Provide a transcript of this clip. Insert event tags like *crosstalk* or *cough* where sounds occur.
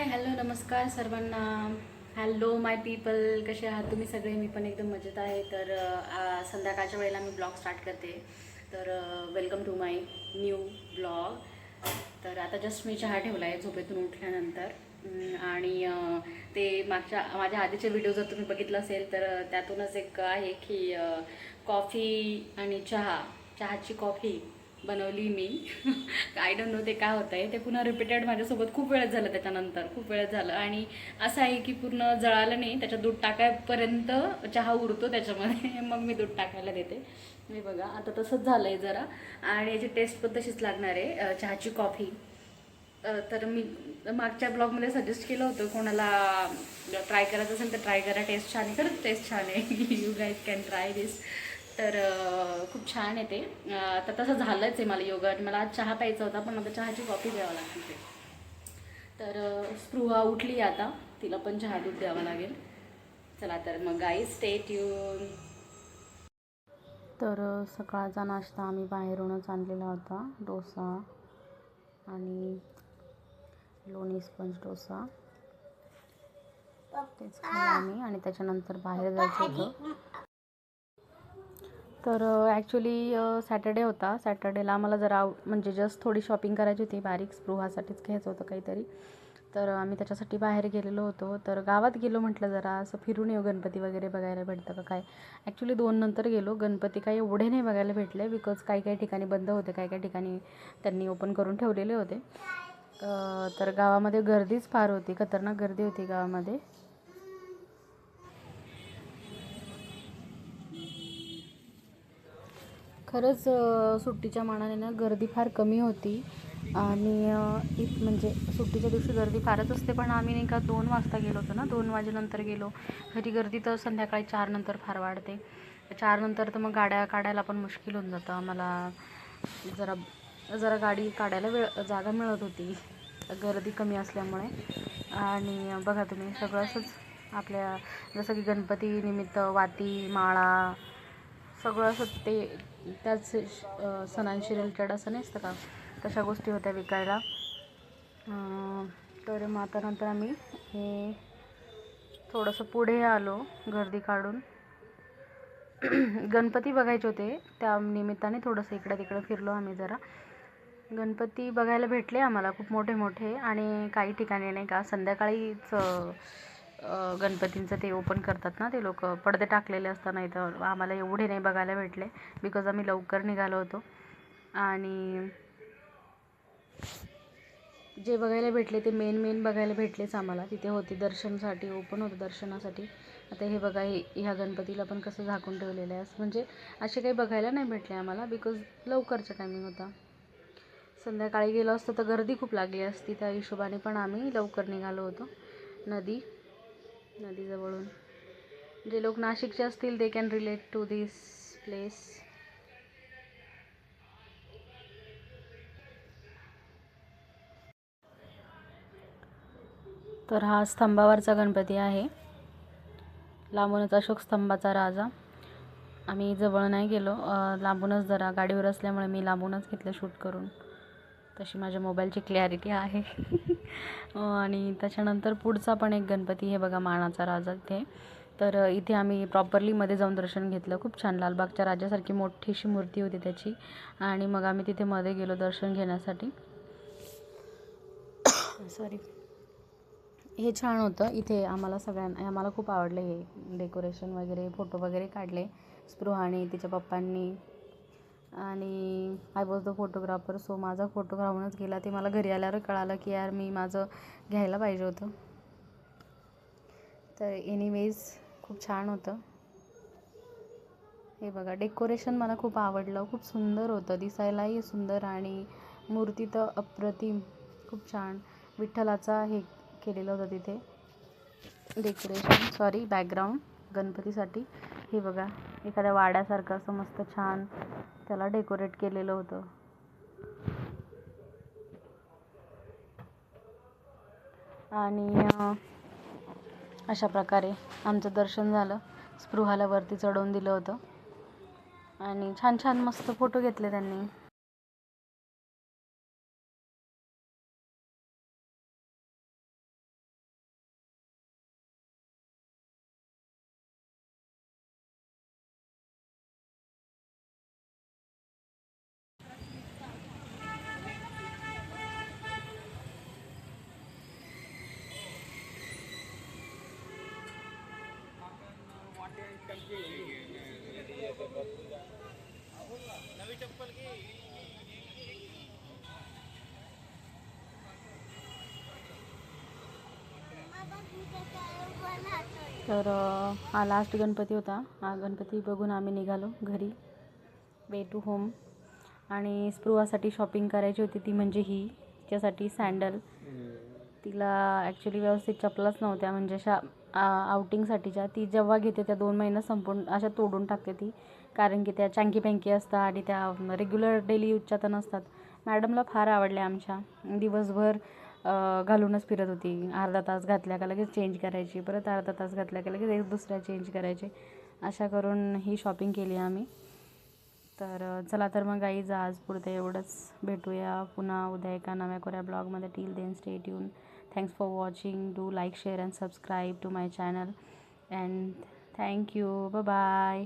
हाय hello नमस्कार सर्वांना. Hello my people. कसे आहात तुम्ही सगळे? मी पण एकदम मजेत आहे. तर संध्याकाळच्या वेळेला मी ब्लॉग स्टार्ट करते. तर welcome to my new blog तर आता जस्ट मी चहा ठेवला आहे झोपेतून उठल्यानंतर. आणि ते मागच्या माझ्या आधीचे व्हिडिओ जर तुम्ही बघितलं असेल तर त्यातूनच एक आहे की कॉफी आणि चहा. चहाची कॉफी बनवली मी. आय डोंट नो ते काय होतं आहे ते पुन्हा रिपीटेड माझ्यासोबत खूप वेळच झालं त्याच्यानंतर. खूप वेळच झालं. आणि असं आहे की पूर्ण जळालं नाही. त्याच्यात दूध टाकायपर्यंत चहा उडतो त्याच्यामध्ये. *laughs* मग मी दूध टाकायला देते. मी बघा आता तसंच झालं आहे जरा. आणि याची टेस्ट पण तशीच लागणार आहे चहाची कॉफी तर मी मागच्या ब्लॉगमध्ये सजेस्ट केलं होतं कोणाला ट्राय करायचं असेल तर ट्राय करा. टेस्ट छान आहे. खरंच टेस्ट छान आहे. You guys can try this तर खूप छान आहे ते. आता तसं झालंच आहे मला योगा. मला आज चहा प्यायचा होता पण आता चहाची कॉफी द्यावं लागते ते. तर स्पृहा उठली आता. तिला पण चहा दूध द्यावं लागेल. चला तर मग गाई स्टेट येऊन तर सकाळचा नाश्ता आम्ही बाहेरूनच आणलेला होता डोसा आणि लोणी स्पंज डोसा. तेच खाल्लं आम्ही आणि त्याच्यानंतर बाहेर जायचं होतं. तर ॲक्च्युली सॅटर्डे होता. सॅटर्डेला आम्हाला जरा म्हणजे जस्ट थोडी शॉपिंग करायची होती. बारीक स्पृहासाठीच घ्यायचं होतं काहीतरी. तर आम्ही त्याच्यासाठी बाहेर गेलेलो होतो. तर गावात गेलो म्हटलं जरा. असं फिरून येऊ गणपती वगैरे बघायला भेटतं का काय? ॲक्च्युली दोन नंतर गेलो. गणपती काही एवढे नाही बघायला भेटले बिकॉज काही काही ठिकाणी बंद होते. काही काही ठिकाणी त्यांनी ओपन करून ठेवलेले होते. तर गावामध्ये गर्दीच फार होती. खतरनाक गर्दी होती गावामध्ये. खरंच सुट्टीच्या मानाने ना गर्दी फार कमी होती. आणि इत म्हणजे सुट्टीच्या दिवशी गर्दी फारच असते पण आम्ही नाही का दोन वाजता गेलो होतो ना दोन वाजेनंतर गेलो. घरी गर्दी तर संध्याकाळी चारनंतर फार वाढते. चारनंतर तर मग गाड्या काढायला पण मुश्किल होऊन जातं. आम्हाला जरा जरा गाडी काढायला वेळ जागा मिळत होती. गर्दी कमी असल्यामुळे. आणि बघा तुम्ही सगळं असंच आपल्या जसं की गणपती निमित्त वाती माळा सगळं असं ते त्याच सणांशी रिलेटेड असं नसतं का? तशा गोष्टी होत्या विकायला. तर मग आता नंतर आम्ही हे थोडंसं पुढे आलो गर्दी काढून. गणपती बघायचे होते त्या निमित्ताने थोडंसं इकडं तिकडं फिरलो आम्ही जरा. गणपती बघायला भेटले आम्हाला खूप मोठे मोठे आणि काही ठिकाणी नाही का संध्याकाळीच गणपतींचं ते ओपन करतात ना ते लोक. पडदे टाकलेले असतात नाही तर आम्हाला एवढे नाही बघायला भेटले बिकॉज आम्ही लवकर निघालो होतो. आणि जे बघायला भेटले ते मेन मेन बघायला भेटलेच आम्हाला. तिथे होती दर्शनासाठी ओपन होतं दर्शनासाठी. आता हे बघा हे ह्या गणपतीला पण कसं झाकून ठेवलेलं आहे. म्हणजे असे काही बघायला नाही भेटले आम्हाला बिकॉज लवकरचा टायमिंग होता. संध्याकाळी गेलो असतं तर गर्दी खूप लागली असती. त्या हिशोबाने पण आम्ही लवकर निघालो होतो. नदी नदीजवळून. जे लोक नाशिकचे असतील they can relate to this place तर हा स्तंभावरचा गणपती आहे. लांबूनच अशोक स्तंभाचा राजा. आम्ही जवळ नाही गेलो. लांबूनच जरा गाडीवर असल्यामुळे मी लांबूनच घेतलं शूट करून. तशी माझ्या मोबाईलची क्लॅरिटी आहे. *laughs* आणि त्याच्यानंतर पुढचा पण एक गणपती हे बघा मानाचा राजा इथे तर इथे आम्ही प्रॉपरलीमध्ये जाऊन दर्शन घेतलं. खूप छान लालबागच्या राजासारखी मोठीशी मूर्ती होती त्याची. आणि मग आम्ही तिथे मध्ये गेलो दर्शन घेण्यासाठी. *coughs* सॉरी हे छान होतं. इथे आम्हाला सगळ्यांना आम्हाला खूप आवडलं हे डेकोरेशन वगैरे फोटो वगैरे काढले. स्पृहाने तिच्या पप्पांनी. आणि I was the photographer so माझा फोटो राहूनच गेला. ते मला घरी आल्यावर कळालं की यार मी माझं घ्यायला पाहिजे होतं. तर एनिवेज खूप छान होतं. हे बघा डेकोरेशन मला खूप आवडलं. खूप सुंदर होतं. दिसायलाही सुंदर आणि मूर्ती तर अप्रतिम. खूप छान. विठ्ठलाचा हे केलेलं होतं तिथे. डेकोरेशन सॉरी बॅकग्राऊंड गणपतीसाठी. हे बघा एखाद्या वाड्यासारखं असं मस्त छान त्याला डेकोरेट केलेलं होतं. आणि अशा प्रकारे आमचं दर्शन झालं. स्पृहाला वरती चढवून दिलं होतं. आणि छान छान मस्त फोटो घेतले त्यांनी. तर हा लास्ट गणपती होता. हा गणपती बघून आम्ही निघालो घरी. वे टू होम आणि स्पृहासाठी शॉपिंग करायची होती ती म्हणजे ही तिच्यासाठी सँडल तिला ॲक्च्युली व्यवस्थित चपलाच नव्हत्या म्हणजे अशा आउटिंगसाठीच्या ती जेव्हा घेते त्या दोन महिन्यात संपून अशा तोडून टाकते ती. कारण की त्या चांकी पँकी असतात आणि त्या रेग्युलर डेली यूजच्या तर नसतात. मॅडमला फार आवडल्या आमच्या. दिवसभर घालूनच फिरत होती. अर्धा तास घातल्या का लगेच चेंज करायची. परत अर्धा तास घातल्या का लगेच एक दुसऱ्या चेंज करायचे. अशा करून ही शॉपिंग केली आम्ही. तर चला तर मग गाईज आज पुढे एवढंच. भेटूया पुन्हा उद्या एका नव्या कोऱ्या ब्लॉगमध्ये. Till then stay tuned thanks for watching do like share and subscribe to my channel and thank you ब बाय